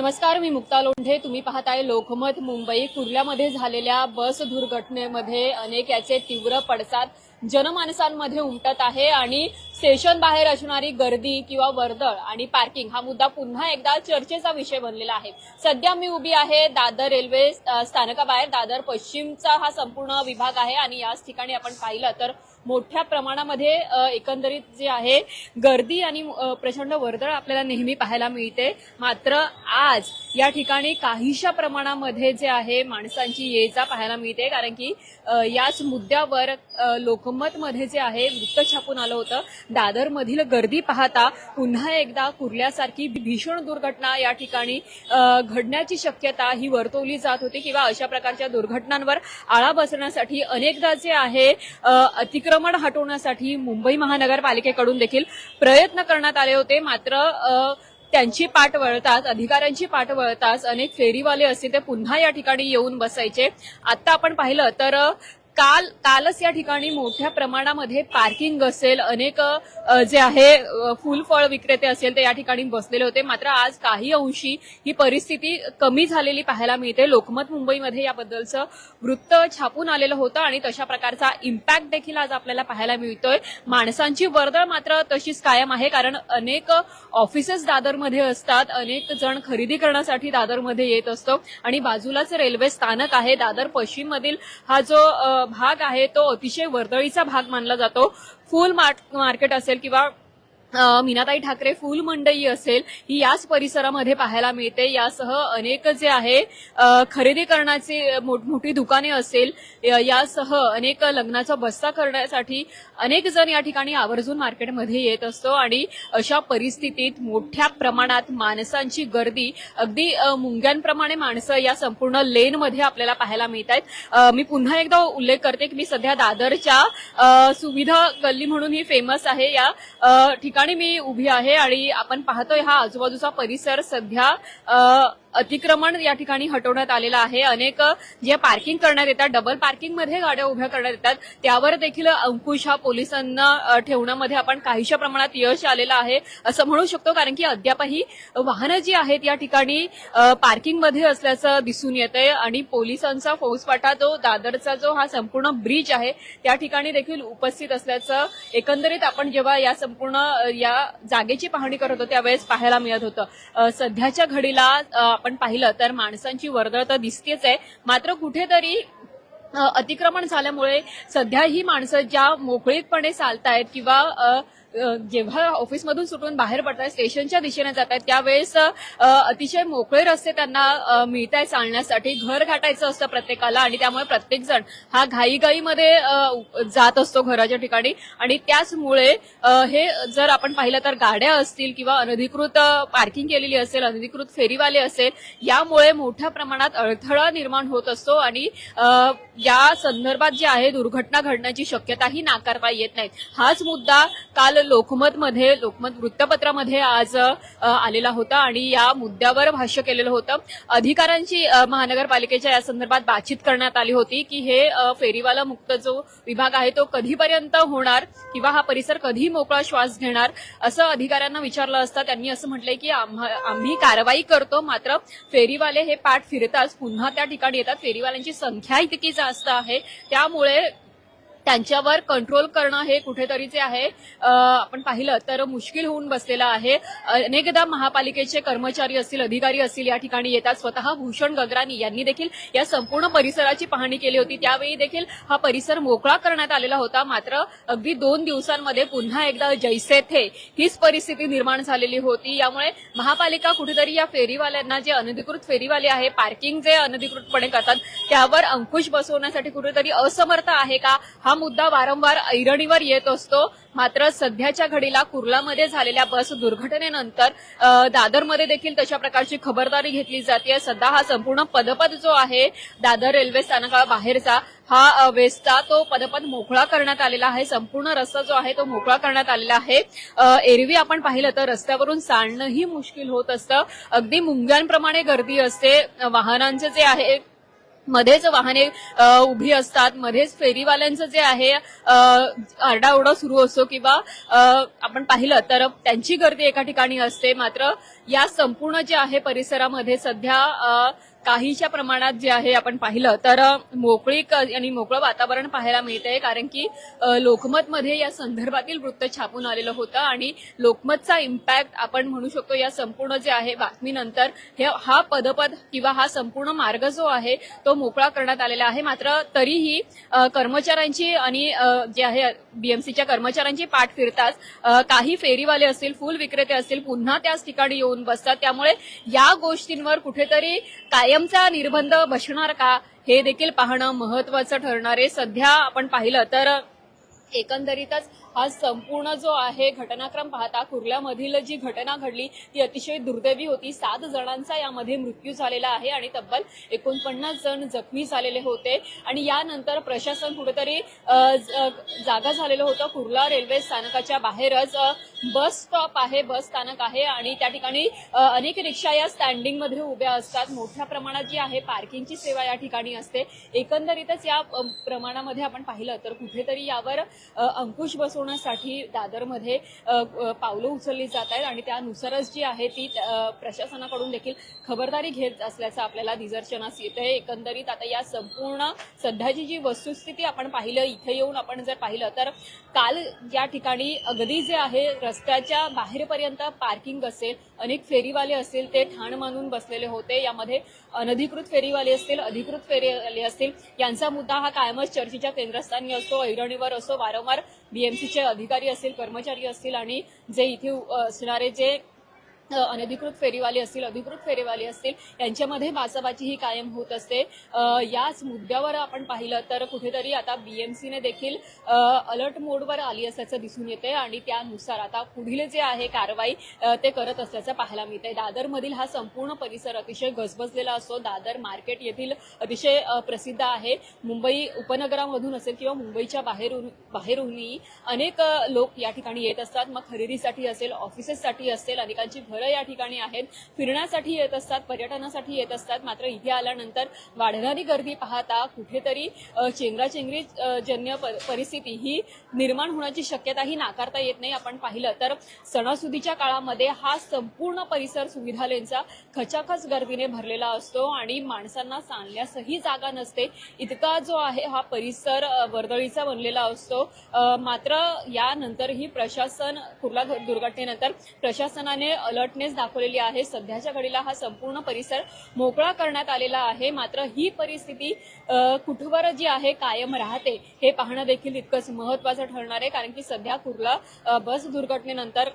नमस्कार मी मुक्ता लोंढे. तुम्ही पाहताय लोकमत मुंबई. कुर्ल्यामध्ये झालेल्या बस दुर्घटनेमध्ये अनेक याचे तीव्र पडसाद जनमानसांमध्ये उमटत आहे आणि स्टेशन बाहेर असणारी गर्दी किंवा वर्दळ आणि पार्किंग हा मुद्दा पुन्हा एकदा चर्चेचा विषय बनलेला आहे. सध्या मी उभी आहे दादर रेल्वे स्थानकाबाहेर. दादर पश्चिमचा हा संपूर्ण विभाग आहे आणि याच ठिकाणी आपण पाहिलं तर मोठ्या प्रमाणामध्ये एकंदरीत जे आहे गर्दी आणि प्रचंड वर्दळ आपल्याला नेहमी पाहायला मिळते. मात्र आज या ठिकाणी काहीशा प्रमाणामध्ये जे आहे माणसांची ये जा पाहायला मिळते. कारण की याच मुद्द्यावर लोकमतमध्ये जे आहे वृत्त छापून आलं होतं. दादरमधील गर्दी पाहता पुन्हा एकदा कुर्ल्यासारखी भीषण दुर्घटना या ठिकाणी घडण्याची शक्यता ही वर्तवली जात होती किंवा अशा प्रकारच्या दुर्घटनांवर आळा बसण्यासाठी अनेकदा जे आहे अतिक्रमण हटवण्यासाठी मुंबई महानगरपालिकेकडून देखील प्रयत्न करण्यात आले होते. मात्र त्यांची पाठ वळताच अधिकाऱ्यांची पाठ वळताच अनेक फेरीवाले असतील ते पुन्हा या ठिकाणी येऊन बसायचे. आता आपण पाहिलं तर काल कालच या ठिकाणी मोठ्या प्रमाणामध्ये पार्किंग असेल अनेक जे आहे फुलफळ फळ विक्रेते असेल ते या ठिकाणी बसलेले होते. मात्र आज काही अंशी ही परिस्थिती कमी झालेली पाहायला मिळते. लोकमत मुंबईमध्ये याबद्दलचं वृत्त छापून आलेलं होतं आणि तशा प्रकारचा इम्पॅक्ट देखील आज आपल्याला पाहायला मिळतोय. माणसांची वर्दळ मात्र तशीच कायम आहे कारण अनेक ऑफिसेस दादरमध्ये असतात. अनेक जण खरेदी करण्यासाठी दादरमध्ये येत असतो. आणि बाजूलाच रेल्वे स्थानक आहे. दादर पश्चिममधील हा जो भाग आहे तो अतिशय वर्दळीचा भाग मानला जातो. फुल मार्क- मार्केट असेल किंवा मीनाताई ठाकरे फुल मंडई असेल ही याच परिसरामध्ये पाहायला मिळते. यासह अनेक जे आहे खरेदी करण्याची मोठमोठी दुकाने असेल यासह अनेक लग्नाचा बस्ता करण्यासाठी अनेक जण या ठिकाणी आवर्जून मार्केटमध्ये येत असतो आणि अशा परिस्थितीत मोठ्या प्रमाणात माणसांची गर्दी अगदी मुंग्यांप्रमाणे माणसं या संपूर्ण लेनमध्ये आपल्याला पाहायला मिळत आहेत मी पुन्हा एकदा उल्लेख करते की मी सध्या दादरच्या सुविधा गल्ली म्हणून ही फेमस आहे. या ठिकाणी ठिकाणी मी उभी आहे आणि आपण पाहतोय हा आजूबाजूचा परिसर सध्या अतिक्रमण या ठिकाणी हटवण्यात आलेलं आहे. अनेक जे पार्किंग करण्यात येतात डबल पार्किंगमध्ये गाड्या उभ्या करण्यात येतात. त्यावर देखील अंकुश हा पोलिसांना ठेवण्यामध्ये आपण काहीशा प्रमाणात यश आलेलं आहे असं म्हणू शकतो. कारण की अद्यापही वाहनं जी आहेत या ठिकाणी पार्किंगमध्ये असल्याचं दिसून येतंय. आणि पोलिसांचा फौजपाठा जो दादरचा जो हा संपूर्ण ब्रिज आहे त्या ठिकाणी देखील उपस्थित असल्याचं एकंदरीत आपण जेव्हा या संपूर्ण या जागेची पाहणी करत होतो त्यावेळेस पाहायला मिळत होतं. सध्याच्या घडीला आपण पाहिलं तर माणसांची वर्दळ तर दिसतेच आहे. मात्र कुठेतरी अतिक्रमण झाल्यामुळे सध्या ही माणसं ज्या मोकळीतपणे चालतायत किंवा जेव्हा ऑफिसमधून सुटून बाहेर पडतात स्टेशनच्या दिशेने जात आहेत त्यावेळेस अतिशय मोकळे रस्ते त्यांना मिळत आहेत चालण्यासाठी. घर गाठायचं असतं प्रत्येकाला आणि त्यामुळे प्रत्येक जण हा घाईघाईमध्ये जात असतो घराच्या ठिकाणी. आणि त्याचमुळे हे जर आपण पाहिलं तर गाड्या असतील किंवा अनधिकृत पार्किंग केलेली असेल अनधिकृत फेरीवाले असेल यामुळे मोठ्या प्रमाणात अडथळा निर्माण होत असतो आणि या संदर्भात जे आहे दुर्घटना घडण्याची शक्यताही नाकारता येत नाही हाच मुद्दा काल लोकमतमध्ये लोकमत वृत्तपत्रामध्ये आज आलेला होता आणि या मुद्द्यावर भाष्य केलेलं होतं. अधिकाऱ्यांची महानगरपालिकेच्या या संदर्भात बातचीत करण्यात आली होती की हे फेरीवाला मुक्त जो विभाग आहे तो कधीपर्यंत होणार किंवा हा परिसर कधी मोकळा श्वास घेणार असं अधिकाऱ्यांना विचारलं असता. त्यांनी असं म्हटलंय की आम्हा- आम्ही कारवाई करतो मात्र फेरीवाले हे पाठ फिरताच पुन्हा त्या ठिकाणी येतात. फेरीवाल्यांची संख्या इतकी जास्त आहे. त्यामुळे त्यांच्यावर कंट्रोल करणं हे कुठेतरी जे आहे आपण पाहिलं तर मुश्किल होऊन बसलेलं आहे. अनेकदा महापालिकेचे कर्मचारी असतील अधिकारी असतील या ठिकाणी येतात. स्वतः भूषण गगरानी यांनी देखील या संपूर्ण परिसराची पाहणी केली होती. त्यावेळी देखील हा परिसर मोकळा करण्यात आलेला होता. मात्र अगदी दोन दिवसांमध्ये पुन्हा एकदा जैसे थे हीच परिस्थिती निर्माण झालेली होती. यामुळे महापालिका कुठेतरी या फेरीवाल्यांना जे अनधिकृत फेरीवाले आहे पार्किंग जे अनधिकृतपणे करतात त्यावर अंकुश बसवण्यासाठी कुठेतरी असमर्थ आहे का? हा मुद्दा वारंवार ऐरणीवर येत असतो. मात्र सध्याच्या घडीला कुर्लामध्ये झालेल्या बस दुर्घटनेनंतर दादरमध्ये देखील तशा प्रकारची खबरदारी घेतली जाते. सध्या हा संपूर्ण पदपथ जो आहे दादर रेल्वे स्थानकाबाहेरचा हा वेस्टचा तो पदपथ मोकळा करण्यात आलेला आहे. संपूर्ण रस्ता जो आहे तो मोकळा करण्यात आलेला आहे. एरवी आपण पाहिलं तर रस्त्यावरून चालणंही मुश्किल होत असतं. अगदी मुंग्यांप्रमाणे गर्दी असते. वाहनांचे जे आहे मध्येच वाहने उभी असतात. मध्येच फेरीवाल्यांचं जे आहे आरडाओरडा सुरू असतो किंवा आपण पाहिलं तर त्यांची गर्दी एका ठिकाणी असते. मात्र या संपूर्ण जे आहे परिसरामध्ये सध्या काहीच्या प्रमाणात जे आहे आपण पाहिलं तर मोकळी आणि मोकळं वातावरण पाहायला मिळतंय. कारण की लोकमतमध्ये या संदर्भातील वृत्त छापून आलेलं होतं आणि लोकमतचा इम्पॅक्ट आपण म्हणू शकतो या संपूर्ण जे आहे बातमीनंतर हे हा पदपद किंवा हा संपूर्ण मार्ग जो आहे तो मोकळा करण्यात आलेला आहे. मात्र तरीही कर्मचाऱ्यांची आणि जे आहे बीएमसीच्या कर्मचाऱ्यांची पाठ फिरताच काही फेरीवाले असतील फुल विक्रेते असतील पुन्हा त्याच ठिकाणी येऊन बसतात. त्यामुळे या गोष्टींवर कुठेतरी काय कायमचा निर्बंध बसणार का? हे देखील पाहणं महत्वाचं ठरणार आहे. सध्या आपण पाहिलं तर एकंदरीतच हा संपूर्ण जो आहे घटनाक्रम पाहता कुर्ल्यामधील जी घटना घडली ती अतिशय दुर्दैवी होती. सात जणांचा यामध्ये मृत्यू झालेला आहे आणि तब्बल एकोणपन्नास जण जखमी झालेले होते. आणि यानंतर प्रशासन कुठेतरी जागा झालेलं होतं. कुर्ला रेल्वे स्थानकाच्या बाहेरच बस स्टॉप आहे बस स्थानक आहे आणि त्या ठिकाणी अनेक रिक्षा या स्टँडिंगमध्ये उभ्या असतात. मोठ्या प्रमाणात जी आहे पार्किंगची सेवा या ठिकाणी असते. एकंदरीतच या प्रमाणामध्ये आपण पाहिलं तर कुठेतरी यावर अंकुश बसून बसवण्यासाठी दादरमध्ये पावलं उचलली जात आहेत आणि त्यानुसारच जी आहे ती प्रशासनाकडून देखील खबरदारी घेत असल्याचं आपल्याला निदर्शनास येत आहे एकंदरीत आता या संपूर्ण सध्याची जी वस्तुस्थिती आपण पाहिलं इथे येऊन आपण जर पाहिलं तर काल या ठिकाणी अगदी जे आहे रस्त्याच्या बाहेरपर्यंत पार्किंग असेल अनेक फेरीवाले असतील ते ठाण मानून बसलेले होते. यामध्ये अनधिकृत फेरीवाले असतील अधिकृत फेरीवाले असतील यांचा मुद्दा हा कायमच चर्चेच्या केंद्रस्थानी असतो ऐरणीवर असो वारंवार बीएमसीचे अधिकारी असतील कर्मचारी असतील आणि जे इथे असणारे जे अनधिकृत फेरीवाले असतील अधिकृत फेरीवाले असतील यांच्यामध्ये बाचाबाची ही कायम होत असते. याच मुद्द्यावर आपण पाहिलं तर कुठेतरी आता बीएमसीने देखील अलर्ट मोडवर आली असल्याचं दिसून येते आणि त्यानुसार आता पुढील जे आहे कारवाई ते करत असल्याचं पाहायला मिळतंय. दादरमधील हा संपूर्ण परिसर अतिशय गजबजलेला असतो. दादर मार्केट येथील अतिशय प्रसिद्ध आहे. मुंबई उपनगरामधून असेल किंवा मुंबईच्या बाहेरून बाहेरूनही अनेक लोक या ठिकाणी येत असतात. मग खरेदीसाठी असेल ऑफिसेससाठी असेल अनेकांची घर या ठिकाणी आहेत. फिरण्यासाठी येत असतात पर्यटनासाठी येत असतात. मात्र इथे आल्यानंतर वाढणारी गर्दी पाहता कुठेतरी चेंगराचेंगरी जन्य परिस्थिती ही निर्माण होण्याची शक्यता ही नाकारता येत नाही. आपण पाहिलं तर सणासुदीच्या काळामध्ये हा संपूर्ण परिसर सुविधालयांचा खचाखच गर्दीने भरलेला असतो आणि माणसांना चालण्यासही जागा नसते. इतका जो आहे हा परिसर वर्दळीचा बनलेला असतो. मात्र यानंतरही प्रशासन कुर्ला दुर्घटनेनंतर प्रशासनाने अलर्ट घटनेच दाखवलेली आहे. सध्याच्या घडीला हा संपूर्ण परिसर मोकळा करण्यात आलेला आहे. मात्र ही परिस्थिती कुठवर जी आहे कायम राहते हे पाहणं देखील इतकंच महत्वाचं ठरणार आहे. कारण की सध्या कुर्ला बस दुर्घटनेनंतर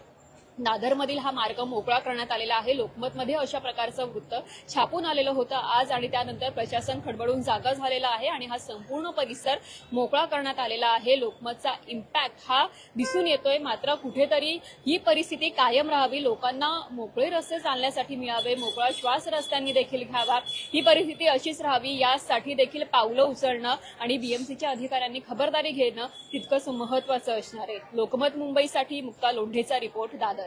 दादरमधील हा मार्ग मोकळा करण्यात आलेला आहे. लोकमतमध्ये अशा प्रकारचं वृत्त छापून आलेलं होतं आज आणि त्यानंतर प्रशासन खडबडून जागा झालेला आहे आणि हा संपूर्ण परिसर मोकळा करण्यात आलेला आहे. लोकमतचा इम्पॅक्ट हा दिसून येतोय. मात्र कुठेतरी ही परिस्थिती कायम राहावी. लोकांना मोकळे रस्ते चालण्यासाठी मिळावे मोकळा श्वास रस्त्यांनी देखील घ्यावा. ही परिस्थिती अशीच राहावी. यासाठी देखील पावलं उचलणं आणि बीएमसीच्या अधिकाऱ्यांनी खबरदारी घेणं तितकंच महत्वाचं असणार आहे. लोकमत मुंबईसाठी मुक्ता लोंढेचा रिपोर्ट दादर.